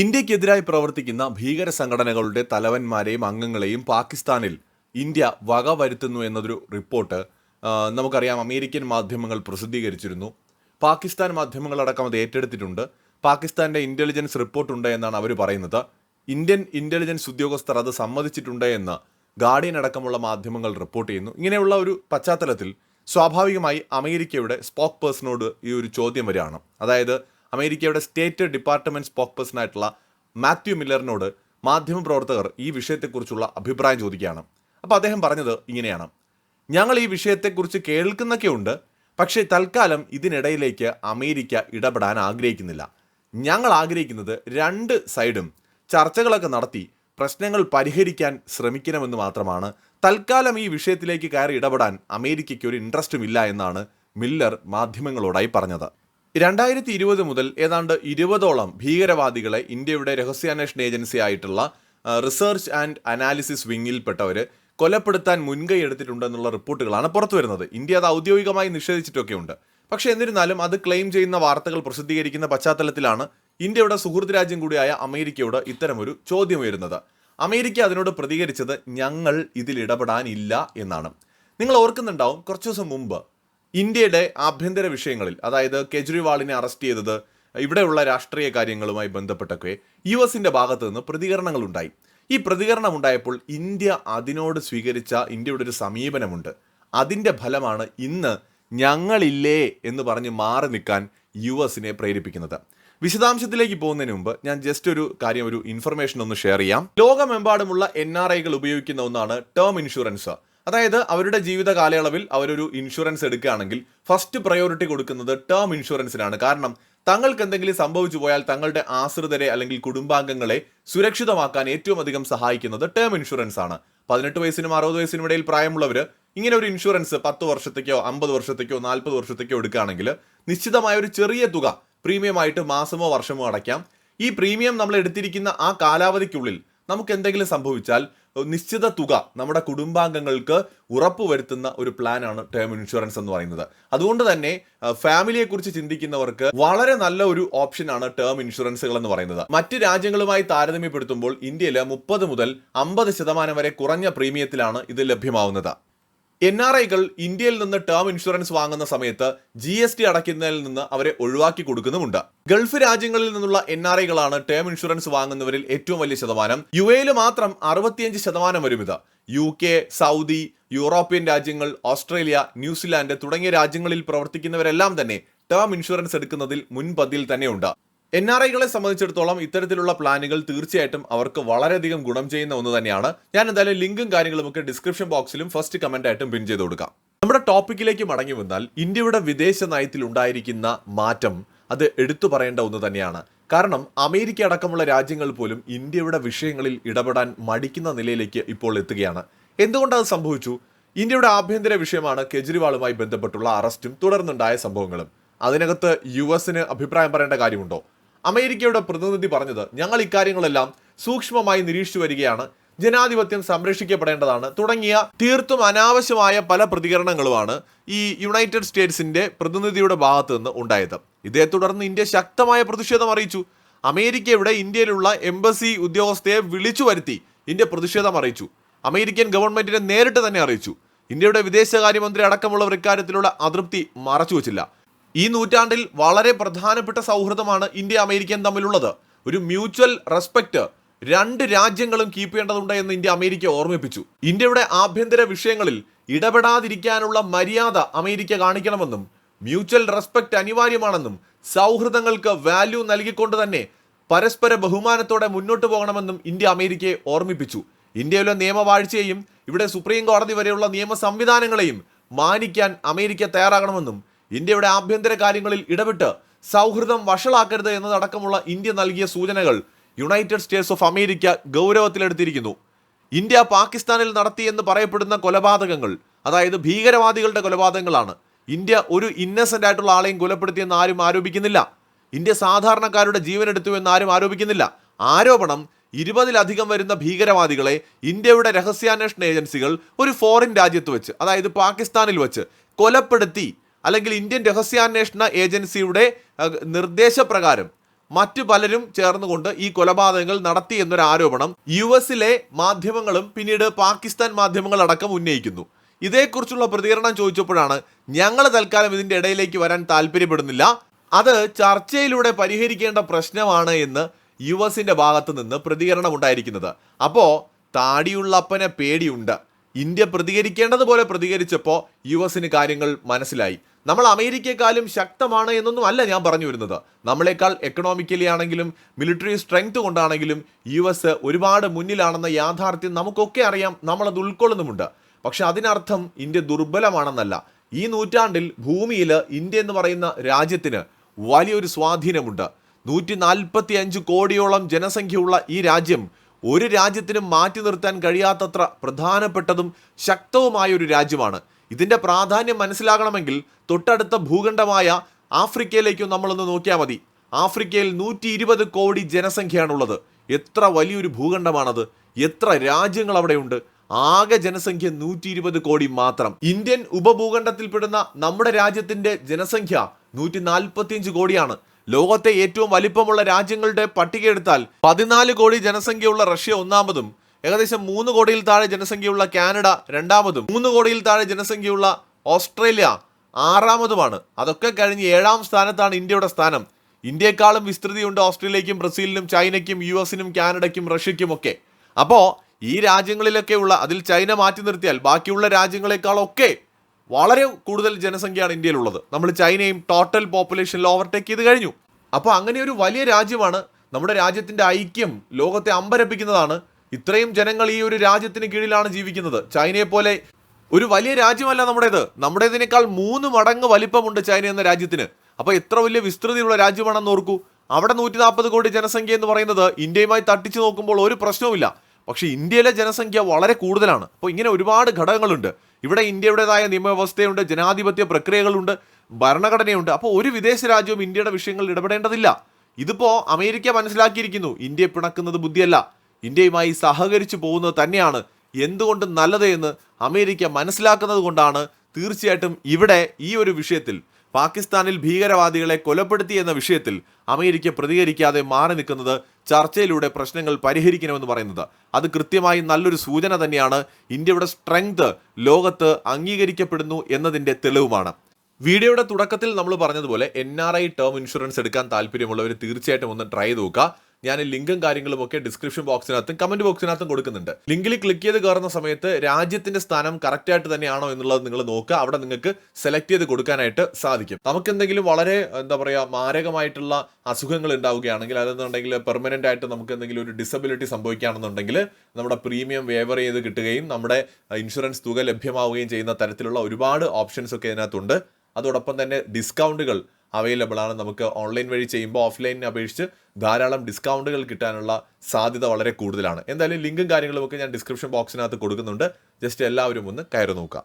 ഇന്ത്യക്കെതിരായി പ്രവർത്തിക്കുന്ന ഭീകര സംഘടനകളുടെ തലവന്മാരെയും അംഗങ്ങളെയും പാകിസ്ഥാനിൽ ഇന്ത്യ വക വരുത്തുന്നു എന്നതൊരു റിപ്പോർട്ട് നമുക്കറിയാം അമേരിക്കൻ മാധ്യമങ്ങൾ പ്രസിദ്ധീകരിച്ചിരുന്നു. പാകിസ്ഥാൻ മാധ്യമങ്ങളടക്കം അത് ഏറ്റെടുത്തിട്ടുണ്ട്. പാകിസ്ഥാന്റെ ഇന്റലിജൻസ് റിപ്പോർട്ടുണ്ട് എന്നാണ് അവർ പറയുന്നത്. ഇന്ത്യൻ ഇന്റലിജൻസ് ഉദ്യോഗസ്ഥർ അത് സമ്മതിച്ചിട്ടുണ്ട് എന്ന് ഗാർഡിയൻ അടക്കമുള്ള മാധ്യമങ്ങൾ റിപ്പോർട്ട് ചെയ്യുന്നു. ഇങ്ങനെയുള്ള ഒരു പശ്ചാത്തലത്തിൽ സ്വാഭാവികമായി അമേരിക്കയുടെ സ്പോക്ക് പേഴ്സണോട് ഈ ഒരു ചോദ്യം വരികയാണ്. അതായത് അമേരിക്കയുടെ സ്റ്റേറ്റ് ഡിപ്പാർട്ട്മെന്റ് സ്പോക്ക് പേഴ്സണായിട്ടുള്ള മാത്യു മില്ലറിനോട് മാധ്യമപ്രവർത്തകർ ഈ വിഷയത്തെക്കുറിച്ചുള്ള അഭിപ്രായം ചോദിക്കുകയാണ്. അപ്പോൾ അദ്ദേഹം പറഞ്ഞത് ഇങ്ങനെയാണ്. ഞങ്ങൾ ഈ വിഷയത്തെക്കുറിച്ച് കേൾക്കുന്നൊക്കെയുണ്ട് പക്ഷേ തൽക്കാലം ഇതിനിടയിലേക്ക് അമേരിക്ക ഇടപെടാൻ ആഗ്രഹിക്കുന്നില്ല. ഞങ്ങൾ ആഗ്രഹിക്കുന്നത് രണ്ട് സൈഡും ചർച്ചകളൊക്കെ നടത്തി പ്രശ്നങ്ങൾ പരിഹരിക്കാൻ ശ്രമിക്കണമെന്ന് മാത്രമാണ്. തൽക്കാലം ഈ വിഷയത്തിലേക്ക് കയറി ഇടപെടാൻ അമേരിക്കയ്ക്ക് ഒരു ഇൻട്രസ്റ്റും ഇല്ല എന്നാണ് മില്ലർ മാധ്യമങ്ങളോടായി പറഞ്ഞത്. രണ്ടായിരത്തി ഇരുപത് മുതൽ ഏതാണ്ട് ഇരുപതോളം ഭീകരവാദികളെ ഇന്ത്യയുടെ രഹസ്യാന്വേഷണ ഏജൻസി ആയിട്ടുള്ള റിസർച്ച് ആൻഡ് അനാലിസിസ് വിങ്ങിൽപ്പെട്ടവർ കൊലപ്പെടുത്താൻ മുൻകൈ എടുത്തിട്ടുണ്ടെന്നുള്ള റിപ്പോർട്ടുകളാണ് പുറത്തു വരുന്നത്. ഇന്ത്യ അത് ഔദ്യോഗികമായി നിഷേധിച്ചിട്ടൊക്കെയുണ്ട്. പക്ഷേ എന്നിരുന്നാലും അത് ക്ലെയിം ചെയ്യുന്ന വാർത്തകൾ പ്രസിദ്ധീകരിക്കുന്ന പശ്ചാത്തലത്തിലാണ് ഇന്ത്യയുടെ സുഹൃത്ത് രാജ്യം കൂടിയായ അമേരിക്കയോട് ഇത്തരമൊരു ചോദ്യം ഉയരുന്നത്. അമേരിക്ക അതിനോട് പ്രതികരിച്ചത് ഞങ്ങൾ ഇതിൽ ഇടപെടാനില്ല എന്നാണ്. നിങ്ങൾ ഓർക്കുന്നുണ്ടാവും കുറച്ചു ദിവസം മുമ്പ് ഇന്ത്യയുടെ ആഭ്യന്തര വിഷയങ്ങളിൽ അതായത് കെജ്രിവാളിനെ അറസ്റ്റ് ചെയ്തത് ഇവിടെയുള്ള രാഷ്ട്രീയ കാര്യങ്ങളുമായി ബന്ധപ്പെട്ടൊക്കെ യു എസിന്റെ ഭാഗത്ത് നിന്ന് പ്രതികരണങ്ങൾ ഉണ്ടായി ഈ പ്രതികരണം ഉണ്ടായപ്പോൾ ഇന്ത്യ അതിനോട് സ്വീകരിച്ച ഇന്ത്യയുടെ ഒരു സമീപനമുണ്ട്. അതിന്റെ ഫലമാണ് ഇന്ന് ഞങ്ങളില്ലേ എന്ന് പറഞ്ഞ് മാറി നിൽക്കാൻ യു എസിനെ പ്രേരിപ്പിക്കുന്നത്. വിശദാംശത്തിലേക്ക് പോകുന്നതിന് മുമ്പ് ഞാൻ ജസ്റ്റ് ഒരു കാര്യം ഒരു ഇൻഫർമേഷൻ ഒന്ന് ഷെയർ ചെയ്യാം. ലോകമെമ്പാടുമുള്ള എൻ ആർ ഐകൾ ഉപയോഗിക്കുന്ന ഒന്നാണ് ടേം ഇൻഷുറൻസ് അതായത് അവരുടെ ജീവിത കാലയളവിൽ അവരൊരു ഇൻഷുറൻസ് എടുക്കുകയാണെങ്കിൽ ഫസ്റ്റ് പ്രയോറിറ്റി കൊടുക്കുന്നത് ടേം ഇൻഷുറൻസിനാണ് കാരണം തങ്ങൾക്ക് എന്തെങ്കിലും സംഭവിച്ചു പോയാൽ തങ്ങളുടെ ആശ്രിതരെ അല്ലെങ്കിൽ കുടുംബാംഗങ്ങളെ സുരക്ഷിതമാക്കാൻ ഏറ്റവും അധികം സഹായിക്കുന്നത് ടേം ഇൻഷുറൻസ് ആണ്. പതിനെട്ട് വയസ്സിനും അറുപത് വയസ്സിനും ഇടയിൽ പ്രായമുള്ളവർ ഇങ്ങനെ ഒരു ഇൻഷുറൻസ് പത്ത് വർഷത്തേക്കോ അമ്പത് വർഷത്തേക്കോ നാൽപ്പത് വർഷത്തേക്കോ എടുക്കുകയാണെങ്കിൽ നിശ്ചിതമായ ഒരു ചെറിയ തുക പ്രീമിയമായിട്ട് മാസമോ വർഷമോ അടയ്ക്കാം. ഈ പ്രീമിയം നമ്മൾ എടുത്തിരിക്കുന്ന ആ കാലാവധിക്കുള്ളിൽ നമുക്ക് എന്തെങ്കിലും സംഭവിച്ചാൽ നിശ്ചിത തുക നമ്മുടെ കുടുംബാംഗങ്ങൾക്ക് ഉറപ്പുവരുത്തുന്ന ഒരു പ്ലാനാണ് ടേം ഇൻഷുറൻസ് എന്ന് പറയുന്നത്. അതുകൊണ്ട് തന്നെ ഫാമിലിയെ കുറിച്ച് ചിന്തിക്കുന്നവർക്ക് വളരെ നല്ല ഒരു ഓപ്ഷനാണ് ടേം ഇൻഷുറൻസുകൾ എന്ന് പറയുന്നത്. മറ്റ് രാജ്യങ്ങളുമായി താരതമ്യപ്പെടുത്തുമ്പോൾ ഇന്ത്യയിൽ മുപ്പത് മുതൽ അമ്പത് ശതമാനം വരെ കുറഞ്ഞ പ്രീമിയത്തിലാണ് ഇത് ലഭ്യമാവുന്നത്. എൻ ആർ ഐകൾ ഇന്ത്യയിൽ നിന്ന് ടേം ഇൻഷുറൻസ് വാങ്ങുന്ന സമയത്ത് ജി എസ് ടി അടയ്ക്കുന്നതിൽ നിന്ന് അവരെ ഒഴിവാക്കി കൊടുക്കുന്നുമുണ്ട്. ഗൾഫ് രാജ്യങ്ങളിൽ നിന്നുള്ള എൻ ആർ ഐകളാണ് ടേം ഇൻഷുറൻസ് വാങ്ങുന്നവരിൽ ഏറ്റവും വലിയ ശതമാനം. യു എയിൽ മാത്രം അറുപത്തിയഞ്ച് ശതമാനം വരും ഇത്. യു കെ സൗദി യൂറോപ്യൻ രാജ്യങ്ങൾ ഓസ്ട്രേലിയ ന്യൂസിലാൻഡ് തുടങ്ങിയ രാജ്യങ്ങളിൽ പ്രവർത്തിക്കുന്നവരെല്ലാം തന്നെ ടേം ഇൻഷുറൻസ് എടുക്കുന്നതിൽ മുൻപതിയിൽ തന്നെയുണ്ട്. എൻ ആർ ഐകളെ സംബന്ധിച്ചിടത്തോളം ഇത്തരത്തിലുള്ള പ്ലാനുകൾ തീർച്ചയായിട്ടും അവർക്ക് വളരെയധികം ഗുണം ചെയ്യുന്ന ഒന്ന് തന്നെയാണ്. ഞാൻ എന്തായാലും ലിങ്കും കാര്യങ്ങളും ഒക്കെ ഡിസ്ക്രിപ്ഷൻ ബോക്സിലും ഫസ്റ്റ് കമന്റ് ആയിട്ടും പിൻ ചെയ്ത് കൊടുക്കാം. നമ്മുടെ ടോപ്പിക്കിലേക്ക് മടങ്ങി വന്നാൽ ഇന്ത്യയുടെ വിദേശ നയത്തിൽ ഉണ്ടായിരിക്കുന്ന മാറ്റം അത് എടുത്തു പറയേണ്ട ഒന്ന് തന്നെയാണ്. കാരണം അമേരിക്ക അടക്കമുള്ള രാജ്യങ്ങൾ പോലും ഇന്ത്യയുടെ വിഷയങ്ങളിൽ ഇടപെടാൻ മടിക്കുന്ന നിലയിലേക്ക് ഇപ്പോൾ എത്തുകയാണ്. എന്തുകൊണ്ട് അത് സംഭവിച്ചു? ഇന്ത്യയുടെ ആഭ്യന്തര വിഷയമാണ് കെജ്രിവാളുമായി ബന്ധപ്പെട്ടുള്ള അറസ്റ്റും തുടർന്നുണ്ടായ സംഭവങ്ങളും. അതിനകത്ത് യു എസിന് അഭിപ്രായം പറയേണ്ട കാര്യമുണ്ടോ? അമേരിക്കയുടെ പ്രതിനിധി പറഞ്ഞത് ഞങ്ങൾ ഇക്കാര്യങ്ങളെല്ലാം സൂക്ഷ്മമായി നിരീക്ഷിച്ചു വരികയാണ്. ജനാധിപത്യം സംരക്ഷിക്കപ്പെടേണ്ടതാണ്. തുടങ്ങിയ തീർത്തും അനാവശ്യമായ പല പ്രതികരണങ്ങളുമാണ് ഈ യുണൈറ്റഡ് സ്റ്റേറ്റ്സിന്റെ പ്രതിനിധിയുടെ ഭാഗത്തു നിന്ന് ഉണ്ടായത്. ഇതേ തുടർന്ന് ഇന്ത്യ ശക്തമായ പ്രതിഷേധം അറിയിച്ചു. അമേരിക്കയുടെ ഇന്ത്യയിലുള്ള എംബസി ഉദ്യോഗസ്ഥയെ വിളിച്ചു വരുത്തി ഇന്ത്യ പ്രതിഷേധം അറിയിച്ചു. അമേരിക്കൻ ഗവൺമെന്റിനെ നേരിട്ട് തന്നെ അറിയിച്ചു. ഇന്ത്യയുടെ വിദേശകാര്യമന്ത്രി അടക്കമുള്ളവർ ഇക്കാര്യത്തിലുള്ള അതൃപ്തി മറച്ചുവെച്ചില്ല. ഈ നൂറ്റാണ്ടിൽ വളരെ പ്രധാനപ്പെട്ട സൗഹൃദമാണ് ഇന്ത്യ അമേരിക്കൻ തമ്മിലുള്ളത്. ഒരു മ്യൂച്വൽ റെസ്പെക്ട് രണ്ട് രാജ്യങ്ങളും കീപ്പ് ചെയ്യേണ്ടതുണ്ട് എന്ന് ഇന്ത്യ അമേരിക്ക ഓർമ്മിപ്പിച്ചു. ഇന്ത്യയുടെ ആഭ്യന്തര വിഷയങ്ങളിൽ ഇടപെടാതിരിക്കാനുള്ള മര്യാദ അമേരിക്ക കാണിക്കണമെന്നും മ്യൂച്വൽ റെസ്പെക്ട് അനിവാര്യമാണെന്നും സൗഹൃദങ്ങൾക്ക് വാല്യൂ നൽകിക്കൊണ്ട് തന്നെ പരസ്പര ബഹുമാനത്തോടെ മുന്നോട്ട് പോകണമെന്നും ഇന്ത്യ അമേരിക്കയെ ഓർമ്മിപ്പിച്ചു. ഇന്ത്യയിലെ നിയമവാഴ്ചയെയും ഇവിടെ സുപ്രീം കോടതി വരെയുള്ള നിയമ സംവിധാനങ്ങളെയും മാനിക്കാൻ അമേരിക്ക തയ്യാറാകണമെന്നും ഇന്ത്യയുടെ ആഭ്യന്തര കാര്യങ്ങളിൽ ഇടപെട്ട് സൗഹൃദം വഷളാക്കരുത് എന്നതടക്കമുള്ള ഇന്ത്യ നൽകിയ സൂചനകൾ യുണൈറ്റഡ് സ്റ്റേറ്റ്സ് ഓഫ് അമേരിക്ക ഗൗരവത്തിലെടുത്തിരിക്കുന്നു. ഇന്ത്യ പാകിസ്ഥാനിൽ നടത്തിയെന്ന് പറയപ്പെടുന്ന കൊലപാതകങ്ങൾ അതായത് ഭീകരവാദികളുടെ കൊലപാതകങ്ങളാണ്. ഇന്ത്യ ഒരു ഇന്നസെന്റ് ആയിട്ടുള്ള ആളെയും കൊലപ്പെടുത്തിയെന്ന് ആരും ആരോപിക്കുന്നില്ല. ഇന്ത്യ സാധാരണക്കാരുടെ ജീവൻ എടുത്തു എന്ന് ആരും ആരോപിക്കുന്നില്ല. ആരോപണം ഇരുപതിലധികം വരുന്ന ഭീകരവാദികളെ ഇന്ത്യയുടെ രഹസ്യാന്വേഷണ ഏജൻസികൾ ഒരു ഫോറിൻ രാജ്യത്ത് വെച്ച് അതായത് പാകിസ്ഥാനിൽ വെച്ച് കൊലപ്പെടുത്തി അല്ലെങ്കിൽ ഇന്ത്യൻ രഹസ്യാന്വേഷണ ഏജൻസിയുടെ നിർദ്ദേശപ്രകാരം മറ്റു പലരും ചേർന്നുകൊണ്ട് ഈ കൊലപാതകങ്ങൾ നടത്തി എന്നൊരു ആരോപണം യു എസിലെ മാധ്യമങ്ങളും പിന്നീട് പാകിസ്ഥാൻ മാധ്യമങ്ങളടക്കം ഉന്നയിക്കുന്നു. ഇതേക്കുറിച്ചുള്ള പ്രതികരണം ചോദിച്ചപ്പോഴാണ് ഞങ്ങൾ തൽക്കാലം ഇതിന്റെ ഇടയിലേക്ക് വരാൻ താല്പര്യപ്പെടുന്നില്ല. അത് ചർച്ചയിലൂടെ പരിഹരിക്കേണ്ട പ്രശ്നമാണ് എന്ന് യു എസിന്റെ ഭാഗത്തു നിന്ന് പ്രതികരണം ഉണ്ടായിരിക്കുന്നത് അപ്പോൾ താടിയുള്ളപ്പനെ പേടിയുണ്ട്. ഇന്ത്യ പ്രതികരിക്കേണ്ടതുപോലെ പ്രതികരിച്ചപ്പോൾ യു എസിന് കാര്യങ്ങൾ മനസ്സിലായി. നമ്മൾ അമേരിക്കയെക്കാളും ശക്തമാണ് എന്നൊന്നും അല്ല ഞാൻ പറഞ്ഞു വരുന്നത്. നമ്മളെക്കാൾ എക്കണോമിക്കലി ആണെങ്കിലും മിലിറ്ററി സ്ട്രെങ്ത് കൊണ്ടാണെങ്കിലും യു എസ് ഒരുപാട് മുന്നിലാണെന്ന യാഥാർത്ഥ്യം നമുക്കൊക്കെ അറിയാം നമ്മളത് ഉൾക്കൊള്ളുന്നുമുണ്ട്. പക്ഷെ അതിനർത്ഥം ഇന്ത്യ ദുർബലമാണെന്നല്ല. ഈ നൂറ്റാണ്ടിൽ ഭൂമിയിൽ ഇന്ത്യ എന്ന് പറയുന്ന രാജ്യത്തിന് വലിയൊരു സ്വാധീനമുണ്ട്. നൂറ്റി നാൽപ്പത്തി അഞ്ച് കോടിയോളം ജനസംഖ്യയുള്ള ഈ രാജ്യം ഒരു രാജ്യത്തിനും മാറ്റി നിർത്താൻ കഴിയാത്തത്ര പ്രധാനപ്പെട്ടതും ശക്തവുമായ ഒരു രാജ്യമാണ്. ഇതിന്റെ പ്രാധാന്യം മനസ്സിലാകണമെങ്കിൽ തൊട്ടടുത്ത ഭൂഖണ്ഡമായ ആഫ്രിക്കയിലേക്കും നമ്മളൊന്ന് നോക്കിയാൽ മതി. ആഫ്രിക്കയിൽ നൂറ്റി ഇരുപത് കോടി ജനസംഖ്യയാണുള്ളത്. എത്ര വലിയൊരു ഭൂഖണ്ഡമാണത്. എത്ര രാജ്യങ്ങൾ അവിടെയുണ്ട്. ആകെ ജനസംഖ്യ നൂറ്റി ഇരുപത് കോടി മാത്രം. ഇന്ത്യൻ ഉപഭൂഖണ്ഡത്തിൽപ്പെടുന്ന നമ്മുടെ രാജ്യത്തിന്റെ ജനസംഖ്യ നൂറ്റി നാൽപ്പത്തിയഞ്ച് കോടിയാണ്. ലോകത്തെ ഏറ്റവും വലിപ്പമുള്ള രാജ്യങ്ങളുടെ പട്ടിക എടുത്താൽ പതിനാല് കോടി ജനസംഖ്യയുള്ള റഷ്യ ഒന്നാമതും ഏകദേശം മൂന്ന് കോടിയിൽ താഴെ ജനസംഖ്യയുള്ള കാനഡ രണ്ടാമതും മൂന്ന് കോടിയിൽ താഴെ ജനസംഖ്യയുള്ള ഓസ്ട്രേലിയ ആറാമതുമാണ്. അതൊക്കെ കഴിഞ്ഞ് ഏഴാം സ്ഥാനത്താണ് ഇന്ത്യയുടെ സ്ഥാനം. ഇന്ത്യയെക്കാളും വിസ്തൃതിയുണ്ട് ഓസ്ട്രേലിയക്കും ബ്രസീലിനും ചൈനയ്ക്കും യു എസിനും കാനഡയ്ക്കും റഷ്യയ്ക്കും ഒക്കെ അപ്പോൾ ഈ രാജ്യങ്ങളിലൊക്കെയുള്ള അതിൽ ചൈന മാറ്റി നിർത്തിയാൽ ബാക്കിയുള്ള രാജ്യങ്ങളെക്കാളൊക്കെ വളരെ കൂടുതൽ ജനസംഖ്യയാണ് ഇന്ത്യയിലുള്ളത്. നമ്മൾ ചൈനയും ടോട്ടൽ പോപ്പുലേഷനിൽ ഓവർടേക്ക് ചെയ്ത് കഴിഞ്ഞു. അപ്പോൾ അങ്ങനെ ഒരു വലിയ രാജ്യമാണ് നമ്മുടെ രാജ്യത്തിന്റെ ഐക്യം ലോകത്തെ അമ്പരപ്പിക്കുന്നതാണ്. ഇത്രയും ജനങ്ങൾ ഈ ഒരു രാജ്യത്തിന് കീഴിലാണ് ജീവിക്കുന്നത്. ചൈനയെ പോലെ ഒരു വലിയ രാജ്യമല്ല നമ്മുടേത്. നമ്മുടേതിനേക്കാൾ മൂന്ന് മടങ്ങ് വലിപ്പമുണ്ട് ചൈന എന്ന രാജ്യത്തിന്. അപ്പോൾ എത്ര വലിയ വിസ്തൃതിയുള്ള രാജ്യമാണെന്ന് ഓർക്കൂ. അവിടെ നൂറ്റി നാൽപ്പത് കോടി ജനസംഖ്യ എന്ന് പറയുന്നത് ഇന്ത്യയുമായി തട്ടിച്ചു നോക്കുമ്പോൾ ഒരു പ്രശ്നവുമില്ല. പക്ഷേ ഇന്ത്യയിലെ ജനസംഖ്യ വളരെ കൂടുതലാണ്. അപ്പോൾ ഇങ്ങനെ ഒരുപാട് ഘടകങ്ങളുണ്ട്. ഇവിടെ ഇന്ത്യയുടേതായ നിയമവ്യവസ്ഥയുണ്ട് ജനാധിപത്യ പ്രക്രിയകളുണ്ട് ഭരണഘടനയുണ്ട്. അപ്പോൾ ഒരു വിദേശ രാജ്യവും ഇന്ത്യയുടെ വിഷയങ്ങളിൽ ഇടപെടേണ്ടതില്ല. ഇതിപ്പോൾ അമേരിക്ക മനസ്സിലാക്കിയിരിക്കുന്നു ഇന്ത്യ പിണക്കുന്നത് ബുദ്ധിയല്ല. ഇന്ത്യയുമായി സഹകരിച്ചു പോകുന്നത് തന്നെയാണ്. എന്തുകൊണ്ട് നല്ലത് എന്ന് അമേരിക്ക മനസ്സിലാക്കുന്നത് കൊണ്ടാണ് തീർച്ചയായിട്ടും ഇവിടെ ഈ ഒരു വിഷയത്തിൽ പാകിസ്ഥാനിൽ ഭീകരവാദികളെ കൊലപ്പെടുത്തി എന്ന വിഷയത്തിൽ അമേരിക്ക പ്രതികരിക്കാതെ മാറി നിൽക്കുന്നത് ചർച്ചയിലൂടെ പ്രശ്നങ്ങൾ പരിഹരിക്കണമെന്ന് പറയുന്നത്. അത് കൃത്യമായി നല്ലൊരു സൂചന തന്നെയാണ് ഇന്ത്യയുടെ സ്ട്രെങ്ത് ലോകത്ത് അംഗീകരിക്കപ്പെടുന്നു എന്നതിന്റെ തെളിവുമാണ്. വീഡിയോയുടെ തുടക്കത്തിൽ നമ്മൾ പറഞ്ഞതുപോലെ N R I term insurance എടുക്കാൻ താല്പര്യമുള്ളവർ തീർച്ചയായിട്ടും ഒന്ന് ട്രൈ നോക്കുക. ഞാൻ ലിങ്കും കാര്യങ്ങളും ഒക്കെ ഡിസ്ക്രിപ്ഷൻ ബോക്സിനകത്തും കമന്റ് ബോക്സിനകത്തും കൊടുക്കുന്നുണ്ട്. ലിങ്കിൽ ക്ലിക്ക് ചെയ്ത് കയറുന്ന സമയത്ത് രാജ്യത്തിന്റെ സ്ഥാനം കറക്റ്റ് ആയിട്ട് തന്നെയാണോ എന്നുള്ളത് നിങ്ങൾ നോക്കുക. അവിടെ നിങ്ങൾക്ക് സെലക്ട് ചെയ്ത് കൊടുക്കാനായിട്ട് സാധിക്കും. നമുക്ക് എന്തെങ്കിലും വളരെ എന്താ പറയുക മാരകമായിട്ടുള്ള അസുഖങ്ങൾ ഉണ്ടാവുകയാണെങ്കിൽ അതെന്നുണ്ടെങ്കിൽ പെർമനന്റ് ആയിട്ട് നമുക്ക് എന്തെങ്കിലും ഒരു ഡിസബിലിറ്റി സംഭവിക്കുകയാണെന്നുണ്ടെങ്കിൽ നമ്മുടെ പ്രീമിയം വേവർ ചെയ്ത് കിട്ടുകയും നമ്മുടെ ഇൻഷുറൻസ് തുക ലഭ്യമാവുകയും ചെയ്യുന്ന തരത്തിലുള്ള ഒരുപാട് ഓപ്ഷൻസ് ഒക്കെ ഇതിനകത്തുണ്ട്. അതോടൊപ്പം തന്നെ ഡിസ്കൗണ്ടുകൾ അവൈലബിൾ ആണ്. നമുക്ക് ഓൺലൈൻ വഴി ചെയ്യുമ്പോൾ ഓഫ്ലൈനിനെ അപേക്ഷിച്ച് ധാരാളം ഡിസ്കൗണ്ടുകൾ കിട്ടാനുള്ള സാധ്യത വളരെ കൂടുതലാണ്. എന്തായാലും ലിങ്കും കാര്യങ്ങളും ഒക്കെ ഞാൻ ഡിസ്ക്രിപ്ഷൻ ബോക്സിനകത്ത് കൊടുക്കുന്നുണ്ട്. ജസ്റ്റ് എല്ലാവരും ഒന്ന് കയറി നോക്കുക